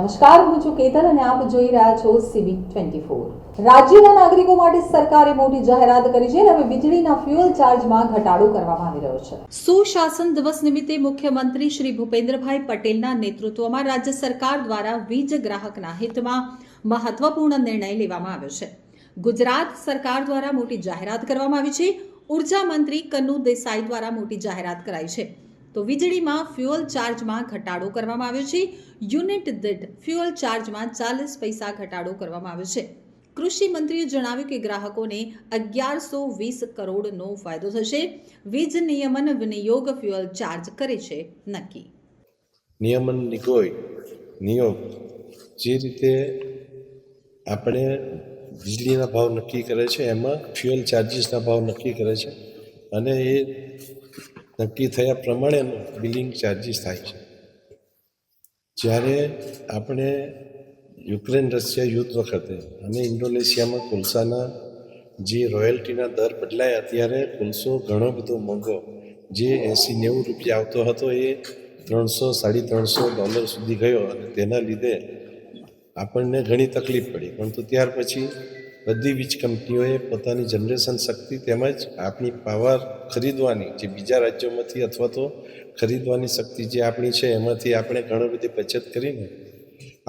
નમસ્કાર, હું છું કેતન અને આપ જોઈ રહ્યા છો સીબી ટ્વેન્ટી રાજ્યના નાગરિકો માટે સરકારે મોટી જાહેરાત કરી છે અને હવે વીજળીના ફ્યુઅલ ચાર્જમાં ઘટાડો કરવામાં આવી રહ્યો છે. સુશાસન દિવસ નિમિત્તે મુખ્યમંત્રી શ્રી ભૂપેન્દ્રભાઈ પટેલના નેતૃત્વમાં રાજ્ય સરકાર દ્વારા વીજ ગ્રાહકના હિતમાં મહત્વપૂર્ણ નિર્ણય લેવામાં આવ્યો છે. ગુજરાત સરકાર દ્વારા મોટી જાહેરાત કરવામાં આવી છે. ઊર્જા મંત્રી કન્નુ દેસાઈ દ્વારા મોટી જાહેરાત કરાઈ છે. તો વીજળીમાં ફ્યુઅલ ચાર્જમાં ઘટાડો કરવામાં આવ્યો છે. યુનિટ દીઠ ફ્યુઅલ ચાર્જમાં ચાલીસ પૈસા ઘટાડો કરવામાં આવ્યો છે. કૃષિ મંત્રીએ જણાવ્યું કે ગ્રાહકોને અગિયારસો વીસ કરોડનો ફાયદો થશે. વીજ નિયમન વિનિયોગ ફ્યુઅલ ચાર્જ કરે છે નક્કી. નિયમન નિકોય, નિયોગ, જે રીતે આપણે વીજળીના ભાવ નક્કી કરે છે, એમાં ફ્યુઅલ ચાર્જીસના ભાવ નક્કી કરે છે. અને એ નક્કી થયા પ્રમાણેનો બિલિંગ ચાર્જીસ થાય છે. જ્યારે આપણે યુક્રેન, રશિયા યુદ્ધ વખતે અને ઇન્ડોનેશિયામાં કોલસાના જે રોયલ્ટીના દર બદલાયા ત્યારે કોલસો ઘણો બધો મોંઘો, જે એંસી નેવું રૂપિયા આવતો હતો એ ત્રણસો, સાડી ત્રણસો ડોલર સુધી ગયો અને તેના લીધે આપણને ઘણી તકલીફ પડી. પરંતુ ત્યાર પછી બધી વીજ કંપનીઓએ પોતાની જનરેશન શક્તિ તેમજ આપણી પાવર ખરીદવાની, જે બીજા રાજ્યોમાંથી અથવા તો ખરીદવાની શક્તિ જે આપણી છે, એમાંથી આપણે ઘણી બધી બચત કરીને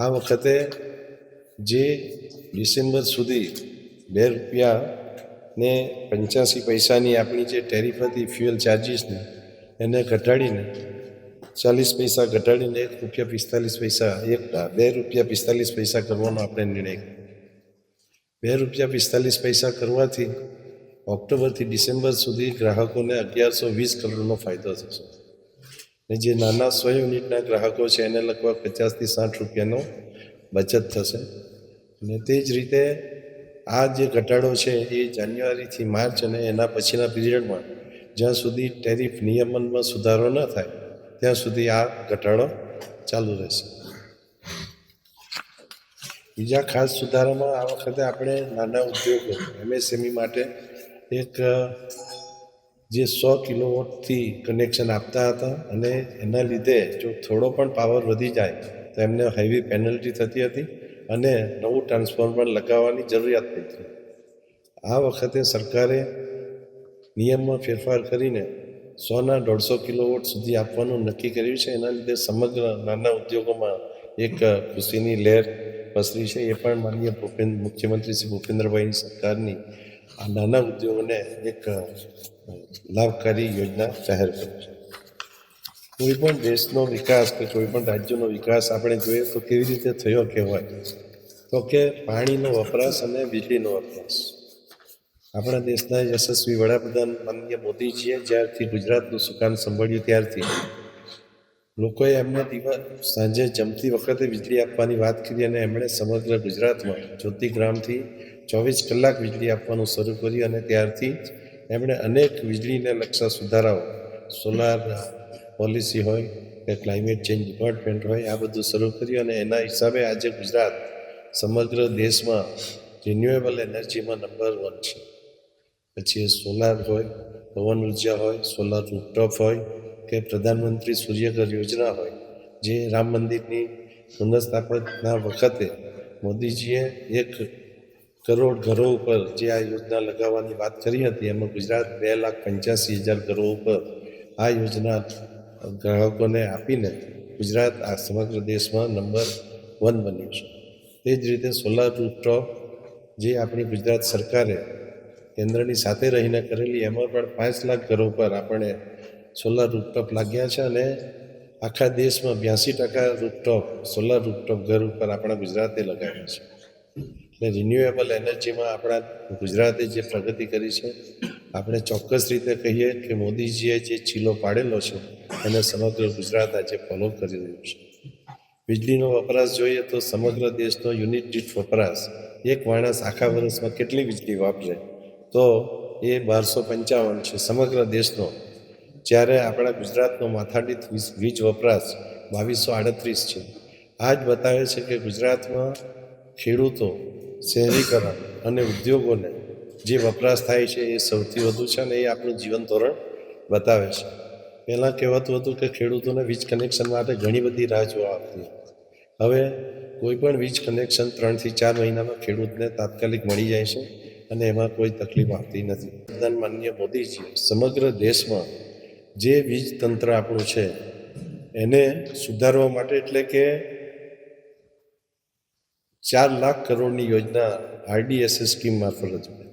આ વખતે જે ડિસેમ્બર સુધી બે રૂપિયા ને પંચ્યાસી પૈસાની આપણી જે ટેરિફ હતી, ફ્યુઅલ ચાર્જીસની, એને ઘટાડીને ચાલીસ પૈસા ઘટાડીને એક રૂપિયા પિસ્તાલીસ પૈસા, એક બે રૂપિયા પિસ્તાલીસ પૈસા કરવાનો આપણે નિર્ણય કર્યો. બે રૂપિયા પિસ્તાલીસ પૈસા કરવાથી ઓક્ટોબરથી ડિસેમ્બર સુધી ગ્રાહકોને અગિયારસો વીસ કરોડનો ફાયદો થશે. ને જે નાના સો યુનિટના ગ્રાહકો છે, એને લગભગ પચાસથી સાઠ રૂપિયાનો બચત થશે. અને તે જ રીતે આ જે ઘટાડો છે, એ જાન્યુઆરીથી માર્ચ અને એના પછીના પીરિયડમાં જ્યાં સુધી ટેરિફ નિયમનમાં સુધારો ન થાય, ત્યાં સુધી આ ઘટાડો ચાલુ રહેશે. બીજા ખાસ સુધારામાં આ વખતે આપણે નાના ઉદ્યોગો એમએસએમઈ માટે એક જે સો કિલોવોટથી કનેક્શન આપતા હતા અને એના લીધે જો થોડો પણ પાવર વધી જાય, તો એમને હેવી પેનલ્ટી થતી હતી અને નવું ટ્રાન્સફોર્મર લગાવવાની જરૂરિયાત પડતી આ વખતે સરકારે નિયમમાં ફેરફાર કરીને સોના દોઢસો કિલોવોટ સુધી આપવાનું નક્કી કર્યું છે. એના લીધે સમગ્ર નાના ઉદ્યોગોમાં એક ખુશીની લહેર પસરી છે, એ પણ માનનીય ભૂપેન્દ્ર, મુખ્યમંત્રી શ્રી ભૂપેન્દ્રભાઈની સરકારની આ નાના ઉદ્યોગોને એક લાભકારી યોજના જાહેર કરી છે. કોઈ પણ દેશનો વિકાસ કે કોઈ પણ રાજ્યનો વિકાસ આપણે જોઈએ તો કેવી રીતે થયો કહેવાય? તો કે પાણીનો વપરાશ અને વીજળીનો વપરાશ. આપણા દેશના યશસ્વી વડાપ્રધાન માનનીય મોદીજીએ જ્યારથી ગુજરાતનું સુકાન સંભાળ્યું ત્યારથી લોકોએ એમને દિવસ સાંજે જમતી વખતે વીજળી આપવાની વાત કરી અને એમણે સમગ્ર ગુજરાતમાં જ્યોતિગ્રામથી ચોવીસ કલાક વીજળી આપવાનું શરૂ કર્યું અને ત્યારથી એમણે અનેક વીજળીને લક્ષા સુધારાઓ સોલાર પોલિસી હોય કે ક્લાઇમેટ ચેન્જ ડિપાર્ટમેન્ટ હોય, આ બધું શરૂ કર્યું અને એના હિસાબે આજે ગુજરાત સમગ્ર દેશમાં રિન્યુએબલ એનર્જીમાં નંબર વન છે. પછી સોલાર હોય, પવન ઊર્જા હોય સોલાર રૂપટોપ હોય કે પ્રધાનમંત્રી સૂર્યઘર યોજના હોય, જે રામ મંદિરની પુનઃસ્થાપના વખતે મોદીજીએ એક કરોડ ઘરો ઉપર જે આ યોજના લગાવવાની વાત કરી હતી, એમાં ગુજરાત બે લાખ પંચ્યાસી હજાર ઘરો ઉપર આ યોજના ગ્રાહકોને આપીને ગુજરાત આ સમગ્ર દેશમાં નંબર વન બન્યું છે. તે જ રીતે સોલાર રૂફટોપ જે આપણી ગુજરાત સરકારે કેન્દ્રની સાથે રહીને કરેલી, એમાં પણ પાંચ લાખ ઘરો પર આપણે સોલાર રૂપટોપ લાગ્યા છે અને આખા દેશમાં બ્યાસી ટકા રૂપટોપ સોલાર રૂપટોપ ઘર ઉપર આપણા ગુજરાતે લગાવ્યા છે. એટલે રિન્યુએબલ એનર્જીમાં આપણા ગુજરાતે જે પ્રગતિ કરી છે, આપણે ચોક્કસ રીતે કહીએ કે મોદીજીએ જે ચીલો પાડેલો છે, એને સમગ્ર ગુજરાત આજે ફોલો કરી રહ્યું છે. વીજળીનો વપરાશ જોઈએ તો સમગ્ર દેશનો યુનિટ દીઠ વપરાશ, એક માણસ આખા વર્ષમાં કેટલી વીજળી વાપરે? તો એ બારસો પંચાવન છે, સમગ્ર દેશનો જ્યારે આપણા ગુજરાતનો માથાદીઠ વીજ- વપરાશ બાવીસો આડત્રીસ છે આ જ બતાવે છે કે ગુજરાતમાં ખેડૂતો, શહેરીકરણ અને ઉદ્યોગોને જે વપરાશ થાય છે એ સૌથી વધુ છે અને એ આપણું જીવન ધોરણ બતાવે છે. પહેલાં કહેવાતું હતું કે ખેડૂતોને વીજ કનેક્શન માટે ઘણી બધી રાહ જોવા આવતી હવે કોઈપણ વીજ કનેક્શન ત્રણથી ચાર મહિનામાં ખેડૂતને તાત્કાલિક મળી જાય છે અને એમાં કોઈ તકલીફ આવતી નથી. પ્રધાન માનનીય મોદીજી, સમગ્ર દેશમાં જે વીજ તંત્ર આપણું છે, એને સુધારવા માટે એટલે કે ચાર લાખ કરોડની યોજના આરડીએસએસ સ્કીમ મારફત હતી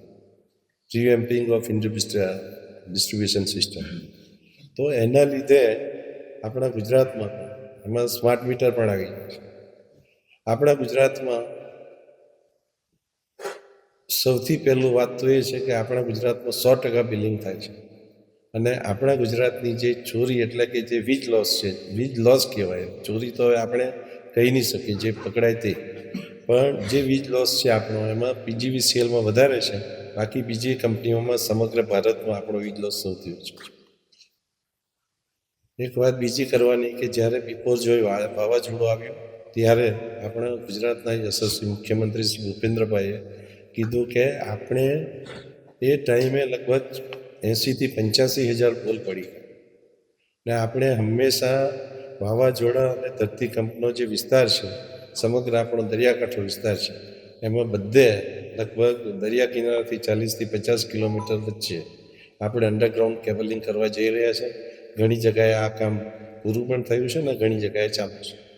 રિવેમ્પિંગ ઓફ ડિસ્ટ્રીબ્યુશન સિસ્ટમ તો એના લીધે આપણા ગુજરાતમાં એમાં સ્માર્ટ મીટર પણ આવી આપણા ગુજરાતમાં સૌથી પહેલું વાત તો એ છે કે આપણા ગુજરાતમાં સો ટકા બિલિંગ થાય છે. અને આપણા ગુજરાતની જે ચોરી એટલે કે જે વીજ લોસ છે, વીજ લોસ કહેવાય. ચોરી તો આપણે કહી નહીં શકીએ જે પકડાય તે. પણ જે વીજ લોસ છે આપણો, એમાં પીજીવી સેલમાં વધારે છે. બાકી બીજી કંપનીઓમાં સમગ્ર ભારતમાં આપણો વીજ લોસ સૌથી ઓછો છે. એક વાત બીજી કરવાની કે જ્યારે બિફોર જોઈ વાવાઝોડું આવ્યું, ત્યારે આપણા ગુજરાતના યશસ્વી મુખ્યમંત્રી શ્રી ભૂપેન્દ્રભાઈએ કીધું કે આપણે એ ટાઈમે લગભગ એંશીથી પંચ્યાસી હજાર બોલ પડી ને આપણે હંમેશા વાવાઝોડા અને ધરતીકંપનો જે વિસ્તાર છે, સમગ્ર આપણો દરિયાકાંઠો વિસ્તાર છે, એમાં બધે લગભગ દરિયા કિનારાથી ચાલીસથી પચાસ કિલોમીટર વચ્ચે આપણે અંડરગ્રાઉન્ડ કેબલિંગ કરવા જઈ રહ્યા છે. ઘણી જગ્યાએ આ કામ પૂરું પણ થયું છે ને ઘણી જગ્યાએ ચાલુ છે.